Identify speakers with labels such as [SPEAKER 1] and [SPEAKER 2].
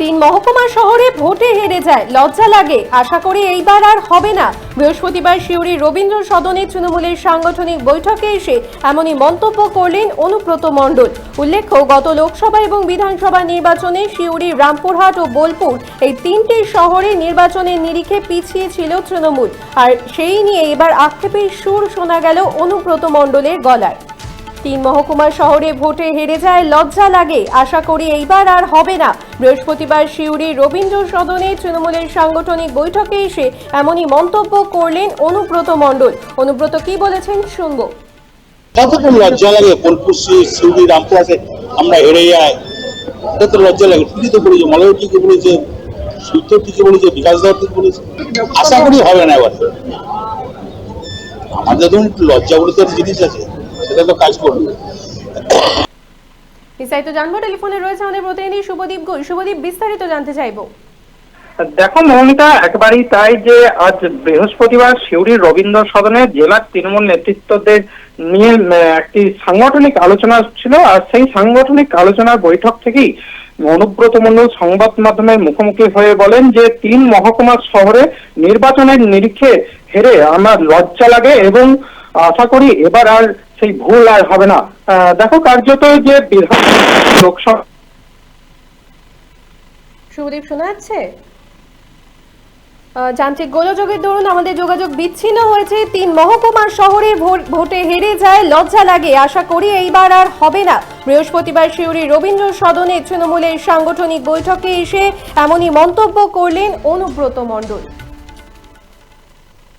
[SPEAKER 1] তিন মহকুমা শহরে ভোটে হেরে যায়। লজ্জা লাগে। আশা করি এইবার আর হবে না। বৃহস্পতিবার শিউরি রবীন্দ্র সদনে তৃণমূলের সাংগঠনিক বৈঠকে এসে এমনই মন্তব্য করলেন অনুব্রত মণ্ডল। উল্লেখ্য, গত লোকসভা এবং বিধানসভা নির্বাচনে শিউরি রামপুরহাট ও বোলপুর এই তিনটি শহরে নির্বাচনের নিরিখে পিছিয়ে ছিল তৃণমূল। আর সেই নিয়ে এবার আক্ষেপের সুর শোনা গেল অনুব্রত মণ্ডলের গলায়। তিন মহকুমা শহরে ভোটে হেরে যায়, লজ্জা লাগে। আশা করি এইবার আর হবে না। বৃহস্পতিবার শিউরি রবীন্দ্র সদনে তৃণমূলের সাংগঠনিক বৈঠকে এসে এমনই মন্তব্য করলেন অনুব্রত মণ্ডল। অনুব্রত, কি বলেছেন শুনব।
[SPEAKER 2] লজ্জা লাগে আমরা হেরে যাই লজ্জা লাগে। ঠিকই তো বলেছে, মলয় ঠিকই বলেছে, সূত্র বলেছে, বিকাশ বলেছে। আশা করি হবে না এবার। আমাদের ধরুন লজ্জা বলে তো জিনিস আছে। সেটা তো কাজ করবে।
[SPEAKER 1] বিস্তারিত জানব টেলিফোনে রয়েছে আমাদের প্রতিনিধি শুভদীপ শুভদীপ বিস্তারিত জানতে চাইব।
[SPEAKER 3] দেখো মৌমিতা একেবারেই তাই যে আজ বৃহস্পতিবার সিউড়ির রবীন্দ্র সদনে জেলার তৃণমূল নেতৃত্বদের নিয়ে একটি সাংগঠনিক আলোচনা ছিল। আর সেই সাংগঠনিক আলোচনার বৈঠক থেকেই অনুব্রত মণ্ডল সংবাদ মাধ্যমের মুখোমুখি হয়ে বলেন যে তিন মহকুমার শহরে নির্বাচনের নিরিখে হেরে আমার লজ্জা লাগে এবং আশা করি এবার আর সেই ভুল আর হবে না। দেখো, কার্যত যে বিধান লোকসভা
[SPEAKER 1] শুভদীপ শোনা যাচ্ছে? যান্ত্রিক গোলযোগের দরুন আমাদের যোগাযোগ বিচ্ছিন্ন হয়েছে। তিন মহকুমার শহরে ভোট- হেরে যায়, লজ্জা লাগে। আশা করি এইবার আর হবে না। বৃহস্পতিবার শিউরি রবীন্দ্র সদনে তৃণমূলের সাংগঠনিক বৈঠকে এসে এমনই মন্তব্য করলেন অনুব্রত মণ্ডল।